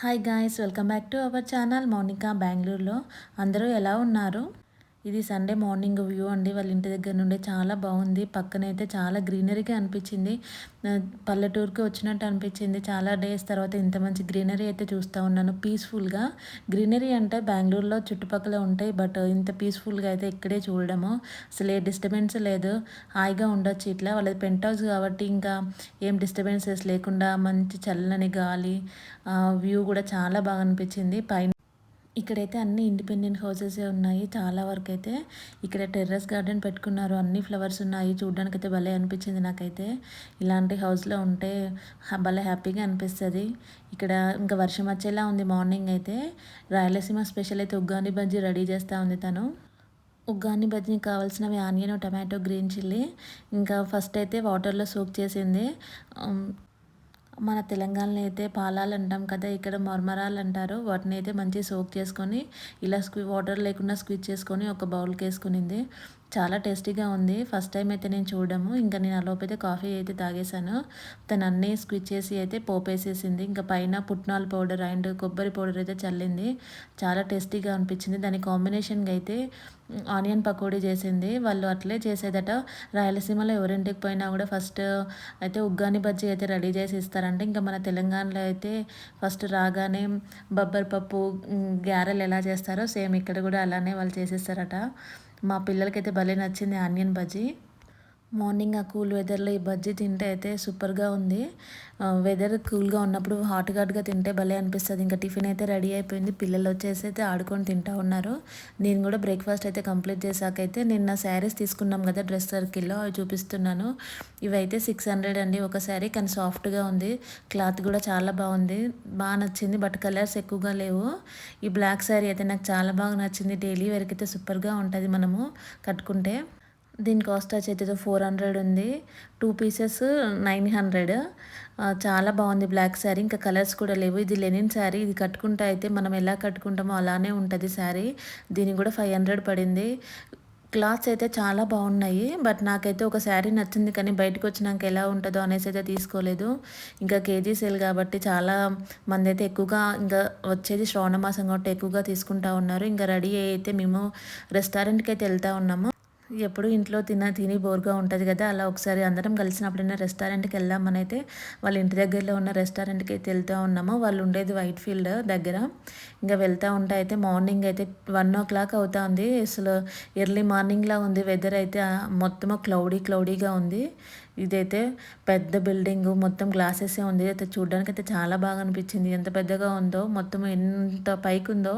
Hi guys welcome back to our channel Mounika బెంగళూరులో అందరూ ఎలా ఉన్నారు? ఇది సండే మార్నింగ్ వ్యూ అండి. వాళ్ళ ఇంటి దగ్గర నుండి చాలా బాగుంది. పక్కనైతే చాలా గ్రీనరీగా అనిపించింది. పల్లెటూరుకి వచ్చినట్టు అనిపించింది. చాలా డేస్ తర్వాత ఇంత మంచి గ్రీనరీ అయితే చూస్తూ ఉన్నాను. పీస్ఫుల్గా గ్రీనరీ అంటే బెంగళూరులో చుట్టుపక్కల ఉంటాయి. బట్ ఇంత పీస్ఫుల్గా అయితే ఇక్కడే చూడడము. అసలు ఏ డిస్టర్బెన్స్ లేదు. హాయిగా ఉండొచ్చు ఇట్లా. వాళ్ళది పెంట్ హౌస్ కాబట్టి ఇంకా ఏం డిస్టర్బెన్సెస్ లేకుండా మంచి చల్లని గాలి వ్యూ కూడా చాలా బాగా అనిపించింది. పైన ఇక్కడైతే అన్ని ఇండిపెండెంట్ హౌసెసే ఉన్నాయి. చాలా వరకు అయితే ఇక్కడ టెర్రస్ గార్డెన్ పెట్టుకున్నారు. అన్ని ఫ్లవర్స్ ఉన్నాయి. చూడడానికి అయితే భలే అనిపించింది నాకైతే. ఇలాంటి హౌస్లో ఉంటే భలే హ్యాపీగా అనిపిస్తుంది. ఇక్కడ ఇంకా వర్షం వచ్చేలా ఉంది మార్నింగ్ అయితే. రాయలసీమ స్పెషల్ అయితే ఉగ్గాని బజ్జీ రెడీ చేస్తూ ఉంది తను. ఉగ్గాని బజ్జీకి కావాల్సినవి ఆనియన్ టమాటో గ్రీన్ చిల్లీ. ఇంకా ఫస్ట్ అయితే వాటర్లో సోక్ చేసింది. మన తెలంగాణలో అయితే పాలాలు అంటాం కదా ఇక్కడ మర్మరాలు అంటారు. వాటిని అయితే మంచిగా సోక్ చేసుకొని ఇలా స్క్వీ వాటర్ లేకుండా స్క్విచ్ చేసుకొని ఒక బౌల్కి వేసుకునింది. చాలా టేస్టీగా ఉంది. ఫస్ట్ టైం అయితే నేను చూడము. ఇంకా నేను అలోపైతే కాఫీ అయితే తాగేశాను. తను అన్నీ స్క్విచ్ చేసి అయితే పోపేసేసింది. ఇంకా పైన పుట్నాల పౌడర్ అండ్ కొబ్బరి పౌడర్ అయితే చల్లింది. చాలా టేస్టీగా అనిపించింది. దాని కాంబినేషన్గా అయితే ఆనియన్ పకోడీ చేసింది. వాళ్ళు అట్లే చేసేదట. రాయలసీమలో ఎవరింటికి పోయినా కూడా ఫస్ట్ అయితే ఉగ్గాని బజ్జీ అయితే రెడీ చేసి ఇస్తారంటే. ఇంకా మన తెలంగాణలో అయితే ఫస్ట్ రాగానే బొబ్బరి పప్పు గ్యారెలు ఎలా చేస్తారో సేమ్ ఇక్కడ కూడా అలానే వాళ్ళు చేసేస్తారట. మా పిల్లలకైతే భలే నచ్చింది ఆనియన్ బజ్జీ. మార్నింగ్ ఆ కూల్ వెదర్లో ఈ బజ్జీ తింటే అయితే సూపర్గా ఉంది. వెదర్ కూల్గా ఉన్నప్పుడు హాట్ హాట్గా తింటే భలే అనిపిస్తుంది. ఇంకా టిఫిన్ అయితే రెడీ అయిపోయింది. పిల్లలు వచ్చేసి అయితే ఆడుకొని తింటా ఉన్నారు. నేను కూడా బ్రేక్ఫాస్ట్ అయితే కంప్లీట్ చేశాకైతే నిన్న శారీస్ తీసుకున్నాం కదా డ్రెస్ సర్కిల్లో అవి చూపిస్తున్నాను. ఇవైతే సిక్స్ హండ్రెడ్ అండి ఒక శారీ కానీ సాఫ్ట్గా ఉంది. క్లాత్ కూడా చాలా బాగుంది. బాగా నచ్చింది బట్ కలర్స్ ఎక్కువగా లేవు. ఈ బ్లాక్ శారీ అయితే నాకు చాలా బాగా నచ్చింది. డైలీ వేర్కి అయితే సూపర్గా ఉంటుంది మనము కట్టుకుంటే. దీని కాస్ట్ వచ్చేది ఫోర్ హండ్రెడ్ ఉంది. Two pieces nine hundred. చాలా బాగుంది బ్లాక్ శారీ. ఇంకా కలర్స్ కూడా లేవు. ఇది లెనిన్ శారీ. ఇది కట్టుకుంటే అయితే మనం ఎలా కట్టుకుంటామో అలానే ఉంటుంది శారీ. దీనికి కూడా ఫైవ్ హండ్రెడ్ పడింది. క్లాత్స్ అయితే చాలా బాగున్నాయి. బట్ నాకైతే ఒక శారీ నచ్చింది కానీ బయటకు వచ్చినాక ఎలా ఉంటుందో అనేసి అయితే తీసుకోలేదు. ఇంకా కేజీ సేల్ కాబట్టి చాలా మంది అయితే ఎక్కువగా ఇంకా వచ్చేది శ్రావణ మాసం కాబట్టి ఎక్కువగా తీసుకుంటా ఉన్నారు. ఇంకా రెడీ అయితే మేము రెస్టారెంట్కి అయితే వెళ్తూ ఉన్నాము. ఎప్పుడు ఇంట్లో తిన తిని బోర్గా ఉంటుంది కదా అలా ఒకసారి అందరం కలిసినప్పుడైనా రెస్టారెంట్కి వెళ్దామని అయితే వాళ్ళ ఇంటి దగ్గరలో ఉన్న రెస్టారెంట్కి అయితే వెళ్తూ ఉన్నాము. వాళ్ళు ఉండేది వైట్ ఫీల్డ్ దగ్గర. ఇంకా వెళ్తూ ఉంటే అయితే మార్నింగ్ అయితే వన్ ఓ క్లాక్ అవుతా ఉంది అసలు ఎర్లీ మార్నింగ్లా ఉంది వెదర్ అయితే మొత్తం క్లౌడీ క్లౌడీగా ఉంది. ఇదైతే పెద్ద బిల్డింగ్ మొత్తం గ్లాసెసే ఉంది. అయితే చూడడానికి అయితే చాలా బాగా అనిపించింది. ఎంత పెద్దగా ఉందో మొత్తం ఎంత పైకి ఉందో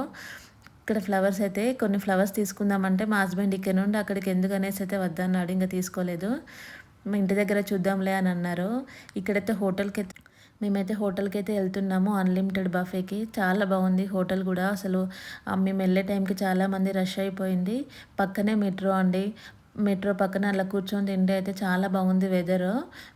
ఇక్కడ ఫ్లవర్స్ అయితే కొన్ని ఫ్లవర్స్ తీసుకుందామంటే మా హస్బెండ్ ఇక్కడ నుండి అక్కడికి ఎందుకు అనేసి అయితే వద్దన్నాడు ఇంకా తీసుకోలేదు. మా ఇంటి దగ్గర చూద్దాంలే అని అన్నారు. ఇక్కడైతే హోటల్కి అయితే మేమైతే హోటల్కి అయితే వెళ్తున్నాము అన్లిమిటెడ్ బఫేకి. చాలా బాగుంది హోటల్ కూడా. అసలు మేము వెళ్ళే టైంకి చాలామంది రష్ అయిపోయింది. పక్కనే మెట్రో అండి. మెట్రో పక్కన అలా కూర్చొని తింటే అయితే చాలా బాగుంది వెదర్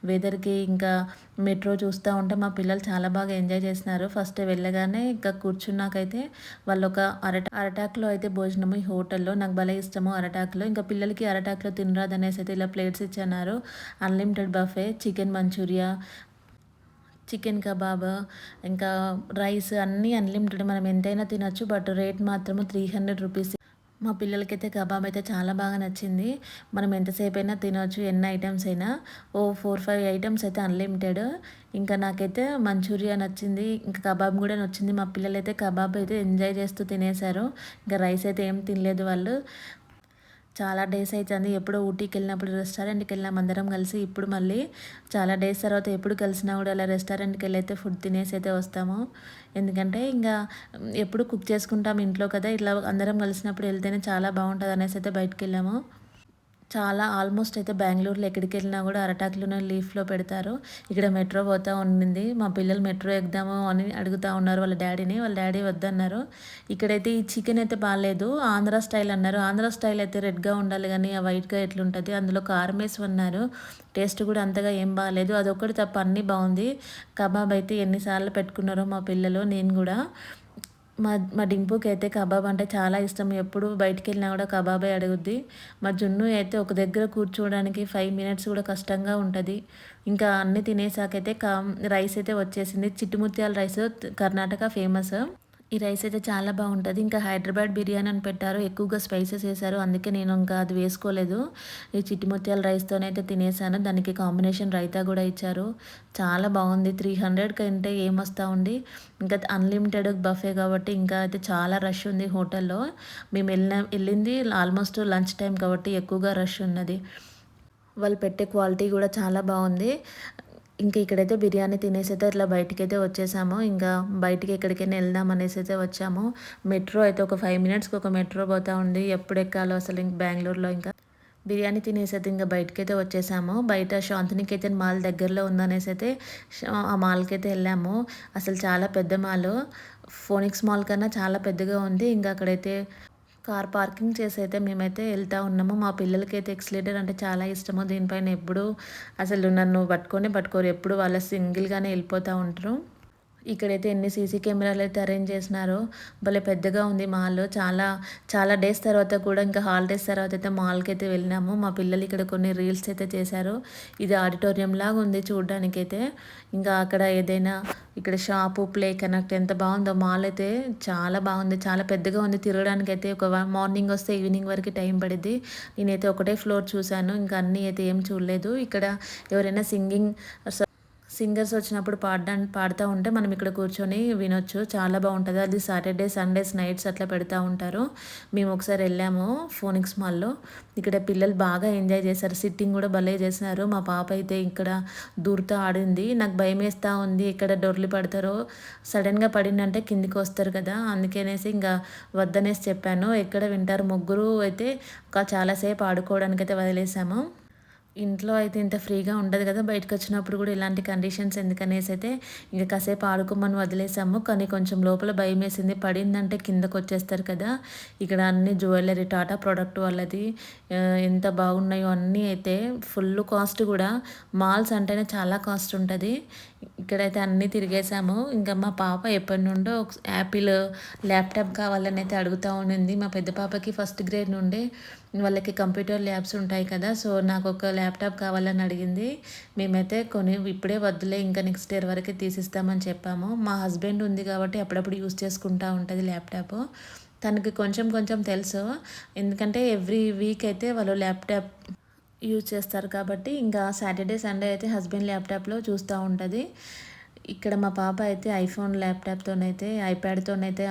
వెదర్కి ఇంకా మెట్రో చూస్తూ ఉంటే మా పిల్లలు చాలా బాగా ఎంజాయ్ చేసినారు ఫస్ట్ వెళ్ళగానే ఇంకా కూర్చున్నాకైతే వాళ్ళు ఒక అరట అరటాక్లో అయితే భోజనం ఈ హోటల్లో. నాకు భలే ఇష్టము అరటాక్లో. ఇంకా పిల్లలకి అరటాక్లో తినరాదు అనేసి అయితే ఇలా ప్లేట్స్ ఇచ్చినారు unlimited buffet chicken manchurian chicken kebab ఇంకా రైస్ అన్నీ అన్లిమిటెడ్ మనం ఎంతైనా తినొచ్చు బట్ రేట్ మాత్రము త్రీ హండ్రెడ్ రూపీస్ మా పిల్లలకైతే కబాబ్ అయితే చాలా బాగా నచ్చింది. మనం ఎంతసేపు అయినా తినవచ్చు ఎన్ని ఐటమ్స్ అయినా. ఓ ఫోర్ ఫైవ్ ఐటమ్స్ అయితే అన్లిమిటెడ్. ఇంకా నాకైతే మంచూరియా నచ్చింది ఇంకా కబాబ్ కూడా నచ్చింది. మా పిల్లలైతే కబాబ్ అయితే ఎంజాయ్ చేస్తూ తినేశారు. ఇంకా రైస్ అయితే ఏం తినలేదు వాళ్ళు. చాలా డేస్ అవుతుంది ఎప్పుడో ఊటీకి వెళ్ళినప్పుడు రెస్టారెంట్కి వెళ్ళినాం అందరం కలిసి. ఇప్పుడు మళ్ళీ చాలా డేస్ తర్వాత ఎప్పుడు కలిసినా కూడా అలా రెస్టారెంట్కి వెళ్ళి అయితే ఫుడ్ తినేసి అయితే వస్తాము. ఎందుకంటే ఇంకా ఎప్పుడు కుక్ చేసుకుంటాం ఇంట్లో కదా. ఇట్లా అందరం కలిసినప్పుడు వెళ్తేనే చాలా బాగుంటుంది అనేసి అయితే బయటకు వెళ్ళాము చాలా ఆల్మోస్ట్ అయితే బెంగళూరులో ఎక్కడికి వెళ్ళినా కూడా అరటాకులోనే లీఫ్లో పెడతారు. ఇక్కడ మెట్రో పోతూ ఉండింది. మా పిల్లలు మెట్రో ఎగ్దాము అని అడుగుతూ ఉన్నారు వాళ్ళ డాడీని. వాళ్ళ డాడీ వద్దన్నారు. ఇక్కడైతే ఈ చికెన్ అయితే బాగాలేదు. ఆంధ్ర స్టైల్ అన్నారు. ఆంధ్ర స్టైల్ అయితే రెడ్గా ఉండాలి కానీ ఆ వైట్గా ఎట్లుంటుంది? అందులో కారం వేసి ఉన్నారు. టేస్ట్ కూడా అంతగా ఏం బాగాలేదు. అదొక్కటి తప్ప అన్నీ బాగుంది. కబాబ్ అయితే ఎన్నిసార్లు పెట్టుకున్నారో మా పిల్లలు నేను కూడా. మా మా డింపుకి అయితే కబాబ్ అంటే చాలా ఇష్టం. ఎప్పుడు బయటికి వెళ్ళినా కూడా కబాబే అడుగుద్ది. మా జున్ను అయితే ఒక దగ్గర కూర్చోవడానికి ఫైవ్ మినిట్స్ కూడా కష్టంగా ఉంటుంది. ఇంకా అన్ని తినేసాకైతే కా రైస్ అయితే వచ్చేసింది. చిట్టుముత్యాల రైస్ కర్ణాటక ఫేమస్. ఈ రైస్ అయితే చాలా బాగుంటుంది. ఇంకా హైదరాబాద్ బిర్యానీ అని పెట్టారు. ఎక్కువగా స్పైసెస్ వేశారు. అందుకే నేను ఇంకా అది వేసుకోలేదు. ఈ చిట్టిముత్యాల రైస్తోనైతే తినేసాను. దానికి కాంబినేషన్ రైతా కూడా ఇచ్చారు. చాలా బాగుంది. త్రీ హండ్రెడ్కి అంటే ఏమొస్తా ఉంది. ఇంకా అన్లిమిటెడ్ బఫే కాబట్టి ఇంకా అయితే చాలా రష్ ఉంది హోటల్లో. మేము వెళ్ళిన వెళ్ళింది ఆల్మోస్ట్ లంచ్ టైం కాబట్టి ఎక్కువగా రష్ ఉన్నది. వాళ్ళు పెట్టే క్వాలిటీ కూడా చాలా బాగుంది. ఇంకా ఇక్కడైతే బిర్యానీ తినేసి అయితే ఇట్లా బయటికి అయితే వచ్చేసాము. ఇంకా బయటికి ఎక్కడికైనా వెళ్దాం అనేసి అయితే వచ్చాము. మెట్రో అయితే ఒక ఫైవ్ మినిట్స్కి ఒక మెట్రో పోతా ఉంది. ఎప్పుడు ఎక్కాలో అసలు ఇంక బెంగళూరులో ఇంకా. బిర్యానీ తినేసి అయితే ఇంకా బయటకి అయితే వచ్చేసాము. బయట శాంతినికేతన్ మాల్ దగ్గరలో ఉందనేసి అయితే ఆ మాల్కి అయితే వెళ్ళాము. అసలు చాలా పెద్ద మాల్. ఫోనిక్స్ మాల్ కన్నా చాలా పెద్దగా ఉంది. ఇంకా అక్కడైతే కార్ పార్కింగ్ చేసి అయితే మేమైతే వెళ్తూ ఉన్నాము. మా పిల్లలకి అయితే ఎక్స్లేటర్ అంటే చాలా ఇష్టము. దీనిపైన ఎప్పుడు అసలు నన్ను పట్టుకొని పట్టుకోరు. ఎప్పుడు వాళ్ళ సింగిల్గానే వెళ్ళిపోతూ ఉంటారు. ఇక్కడైతే ఎన్ని సీసీ కెమెరాలు అయితే అరేంజ్ చేసినారో భలే పెద్దగా ఉంది మాల్ చాలా చాలా డేస్ తర్వాత కూడా ఇంకా హాలిడేస్ తర్వాత అయితే మాల్కి అయితే వెళ్ళినాము. మా పిల్లలు ఇక్కడ కొన్ని రీల్స్ అయితే చేశారు. ఇది ఆడిటోరియం లాగా ఉంది చూడడానికి అయితే ఇంకా అక్కడ ఏదైనా ఇక్కడ షాపు ప్లే కనెక్ట్ ఎంత బాగుందో మాల్ అయితే చాలా బాగుంది. చాలా పెద్దగా ఉంది. తిరగడానికి అయితే ఒక మార్నింగ్ వస్తే ఈవినింగ్ వరకు టైం పడింది నేనైతే ఒకటే ఫ్లోర్ చూశాను. ఇంకా అన్నీ అయితే ఏం చూడలేదు. ఇక్కడ ఎవరైనా సింగింగ్ సింగర్స్ వచ్చినప్పుడు పాడడానికి పాడుతూ ఉంటే మనం ఇక్కడ కూర్చొని వినొచ్చు. చాలా బాగుంటుంది. అది సాటర్డే సండేస్ నైట్స్ అట్లా పెడతా ఉంటారు. మేము ఒకసారి వెళ్ళాము ఫోనిక్స్ మాల్లో. ఇక్కడ పిల్లలు బాగా ఎంజాయ్ చేశారు. సిట్టింగ్ కూడా భలే చేసినారు. మా పాప అయితే ఇక్కడ దూరుతూ ఆడింది. నాకు భయం వేస్తూ ఉంది. ఇక్కడ డొర్లు పడతారో. సడన్గా పడిందంటే కిందికి వస్తారు కదా. అందుకనేసి ఇంకా వద్దనేసి చెప్పాను. ఎక్కడ వింటారు ముగ్గురు అయితే చాలాసేపు ఆడుకోవడానికి అయితే వదిలేసాము. ఇంట్లో అయితే ఇంత ఫ్రీగా ఉండదు కదా బయటకు వచ్చినప్పుడు కూడా ఇలాంటి కండిషన్స్ ఎందుకనేసి అయితే ఇంకా కాసేపు ఆడుకోమని వదిలేసాము. కానీ కొంచెం లోపల భయం వేసింది. పడిందంటే కిందకు వచ్చేస్తారు కదా ఇక్కడ అన్ని జ్యువెలరీ టాటా ప్రోడక్ట్ వాళ్ళది ఎంత బాగున్నాయో అన్నీ అయితే ఫుల్ కాస్ట్ కూడా. మాల్స్ అంటేనే చాలా కాస్ట్ ఉంటుంది. ఇక్కడైతే అన్నీ తిరిగేసాము ఇంకా మా పాప ఎప్పటి నుండో యాపిల్ ల్యాప్టాప్ కావాలని అయితే అడుగుతూ ఉండింది. మా పెద్ద పాపకి ఫస్ట్ గ్రేడ్ నుండే వాళ్ళకి కంప్యూటర్ ల్యాబ్స్ ఉంటాయి కదా సో నాకు ఒక ల్యాప్టాప్ కావాలని అడిగింది. మేమైతే కొని ఇప్పుడే వద్దులే ఇంకా నెక్స్ట్ ఇయర్ వరకు తీసిస్తామని చెప్పాము. మా హస్బెండ్ ఉంది కాబట్టి అప్పుడప్పుడు యూస్ చేసుకుంటూ ఉంటుంది ల్యాప్టాప్. తనకి కొంచెం కొంచెం తెలుసు. ఎందుకంటే ఎవ్రీ వీక్ అయితే వాళ్ళు ల్యాప్టాప్ యూజ్ చేస్తారు కాబట్టి ఇంకా సాటర్డే సండే అయితే హస్బెండ్ ల్యాప్టాప్లో చూస్తూ ఉంటుంది. ఇక్కడ మా పాప అయితే ఐఫోన్ ల్యాప్టాప్తోనైతే ఐప్యాడ్తోనైతే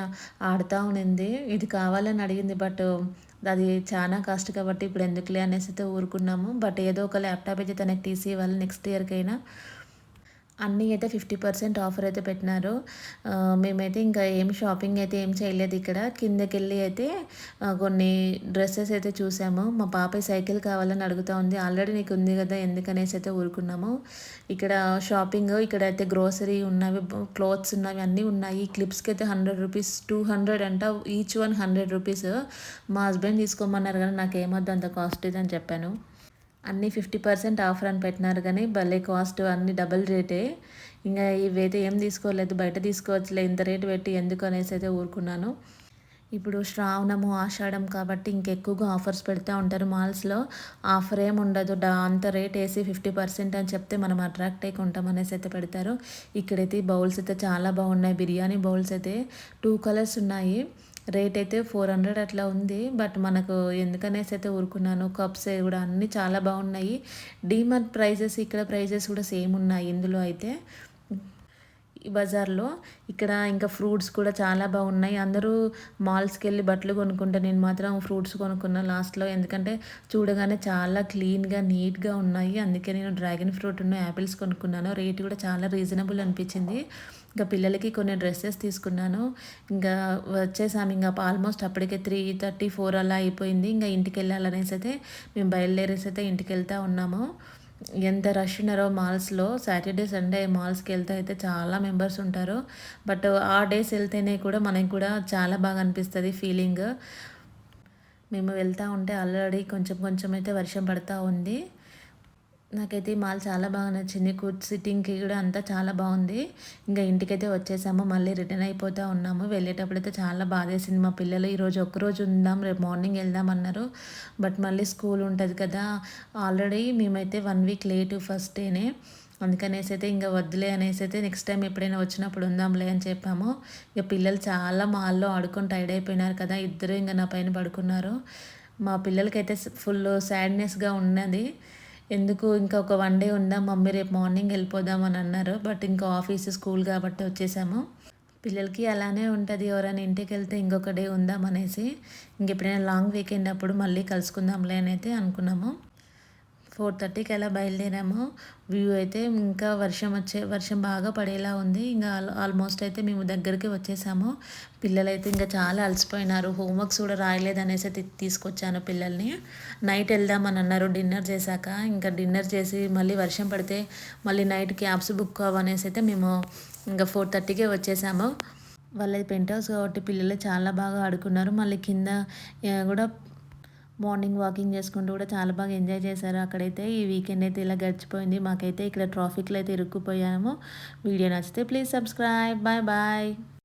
ఆడుతూ ఉండింది ఇది కావాలని అడిగింది బట్ అది చాలా కాస్ట్ కాబట్టి ఇప్పుడు ఎందుకులే అనేసి అయితే ఊరుకున్నాము. బట్ ఏదో ఒక ల్యాప్టాప్ అయితే తనకి తీసి ఇవ్వాలి నెక్స్ట్ ఇయర్కైనా. అన్నీ అయితే ఫిఫ్టీ పర్సెంట్ ఆఫర్ అయితే పెట్టినారు. మేమైతే ఇంకా ఏం షాపింగ్ అయితే ఏం చేయలేదు ఇక్కడ. కిందకి వెళ్ళి అయితే కొన్ని డ్రెస్సెస్ అయితే చూసాము. మా పాప సైకిల్ కావాలని అడుగుతూ ఉంది. ఆల్రెడీ నీకు ఉంది కదా ఎందుకనేసి అయితే ఊరుకున్నాము. ఇక్కడ షాపింగ్ ఇక్కడ అయితే గ్రోసరీ ఉన్నవి క్లోత్స్ ఉన్నవి అన్నీ ఉన్నాయి. క్లిప్స్కి అయితే హండ్రెడ్ రూపీస్ టూ హండ్రెడ్ అంట ఈచ్ వన్ హండ్రెడ్ రూపీస్ మా హస్బెండ్ తీసుకోమన్నారు కానీ నాకు ఏమొద్దు అంత కాస్ట్ అని చెప్పాను. అన్నీ ఫిఫ్టీ పర్సెంట్ ఆఫర్ అని పెట్టినారు కానీ భలే కాస్ట్ అన్ని డబల్ రేటే ఇంకా ఇవైతే ఏం తీసుకోలేదు బయట తీసుకోవచ్చులే ఇంత రేటు పెట్టి ఎందుకు అనేసి అయితే ఊరుకున్నాను. ఇప్పుడు శ్రావణము ఆషాఢం కాబట్టి ఇంకెక్కువగా ఆఫర్స్ పెడుతూ ఉంటారు మాల్స్లో ఆఫర్ ఏమి ఉండదు అంత రేట్ వేసి ఫిఫ్టీ పర్సెంట్ అని చెప్తే మనం అట్రాక్ట్ అయ్యి కొంటాం అనేసి అయితే పెడతారు. ఇక్కడైతే బౌల్స్ అయితే చాలా బాగున్నాయి బిర్యానీ బౌల్స్ అయితే. టూ కలర్స్ ఉన్నాయి. రేట్ అయితే ఫోర్ హండ్రెడ్ అట్లా ఉంది. బట్ మనకు ఎందుకనేసి అయితే ఊరుకున్నాను కప్స్ కూడా అన్నీ చాలా బాగున్నాయి. డీమార్ట్ ప్రైజెస్ ఇక్కడ ప్రైజెస్ కూడా సేమ్ ఉన్నాయి ఇందులో అయితే. ఈ బజార్లో ఇక్కడ ఇంకా ఫ్రూట్స్ కూడా చాలా బాగున్నాయి. అందరూ మాల్స్కి వెళ్ళి బట్టలు కొనుక్కుంటే నేను మాత్రం ఫ్రూట్స్ కొనుక్కున్నా లాస్ట్లో. ఎందుకంటే చూడగానే చాలా క్లీన్గా నీట్గా ఉన్నాయి. అందుకే నేను డ్రాగన్ ఫ్రూట్ ఉన్న యాపిల్స్ కొనుక్కున్నాను. రేట్ కూడా చాలా రీజనబుల్ అనిపించింది. ఇంకా పిల్లలకి కొన్ని డ్రెస్సెస్ తీసుకున్నాను. ఇంకా వచ్చేసాము ఇంకా ఆల్మోస్ట్ అప్పటికే త్రీ థర్టీ ఫోర్ అలా అయిపోయింది. ఇంకా ఇంటికి వెళ్ళాలనేసి అయితే మేము బయలుదేరేసి అయితే ఇంటికి వెళ్తూ ఉన్నాము. ఎంత రష్ ఉన్నారో మాల్స్లో. సాటర్డే సండే మాల్స్కి వెళ్తే అయితే చాలా మెంబర్స్ ఉంటారు. బట్ ఆ డేస్ వెళ్తేనే కూడా మనకి కూడా చాలా బాగా అనిపిస్తుంది ఫీలింగ్. మేము వెళ్తూ ఉంటే ఆల్రెడీ కొంచెం కొంచెం అయితే వర్షం పడుతూ ఉంది. నాకైతే ఈ మాల్ చాలా బాగా నచ్చింది. కూర్చ్ సిట్టింగ్కి కూడా అంతా చాలా బాగుంది. ఇంకా ఇంటికైతే వచ్చేసాము. మళ్ళీ రిటర్న్ అయిపోతూ ఉన్నాము. వెళ్ళేటప్పుడు అయితే చాలా బాధేసింది మా పిల్లలు. ఈరోజు ఒక్కరోజు ఉందాం రేపు మార్నింగ్ వెళ్దాం అన్నారు. బట్ మళ్ళీ స్కూల్ ఉంటుంది కదా. ఆల్రెడీ మేమైతే వన్ వీక్ లేటు ఫస్ట్ డేనే. అందుకనేసి అయితే ఇంకా వద్దులే అనేసి అయితే నెక్స్ట్ టైం ఎప్పుడైనా వచ్చినప్పుడు ఉందాంలే అని చెప్పాము. ఇక పిల్లలు చాలా మాల్లో ఆడుకొని టైర్డ్ అయిపోయినారు కదా. ఇద్దరు ఇంకా నా పైన పడుకున్నారు. మా పిల్లలకైతే ఫుల్ సాడ్నెస్గా ఉన్నది. ఎందుకు ఇంకా ఒక వన్ డే ఉందాం మమ్మీ రేపు మార్నింగ్ వెళ్ళిపోదాం అని అన్నారు. బట్ ఇంకా ఆఫీస్ స్కూల్ కాబట్టి వచ్చేసాము. పిల్లలకి అలానే ఉంటుంది ఎవరైనా ఇంటికి వెళ్తే ఇంకొక డే ఉందాం అనేసి. ఇంకెప్పుడైనా లాంగ్ వీకెండ్ అప్పుడు మళ్ళీ కలుసుకుందాంలే అని అయితే అనుకున్నాము. ఫోర్ థర్టీకి అలా బయలుదేరాము. వ్యూ అయితే ఇంకా వర్షం వచ్చే వర్షం బాగా పడేలా ఉంది. ఇంకా ఆల్మోస్ట్ అయితే మేము దగ్గరికి వచ్చేసాము. పిల్లలైతే ఇంకా చాలా అలసిపోయినారు. హోంవర్క్స్ కూడా రాయలేదు అనేసి తీసుకొచ్చాను పిల్లల్ని. నైట్ వెళ్దామని అన్నారు. డిన్నర్ చేశాక ఇంకా డిన్నర్ చేసి మళ్ళీ వర్షం పడితే మళ్ళీ నైట్ క్యాబ్స్ బుక్ అవ్వనేసి అయితే మేము ఇంకా ఫోర్ థర్టీకే వచ్చేసాము. వాళ్ళది పెంట్ హౌస్ కాబట్టి పిల్లలు చాలా బాగా ఆడుకున్నారు. మళ్ళీ కింద కూడా మార్నింగ్ వాకింగ్ చేసుకుంటూ కూడా చాలా బాగా ఎంజాయ్ చేశారు. అక్కడైతే ఈ వీకెండ్ అయితే ఇలా గడిచిపోయింది. మాకైతే ఇక్కడ ట్రాఫిక్లో అయితే ఇరుక్కుపోయాము. వీడియో నచ్చితే ప్లీజ్ సబ్స్క్రైబ్. Bye bye.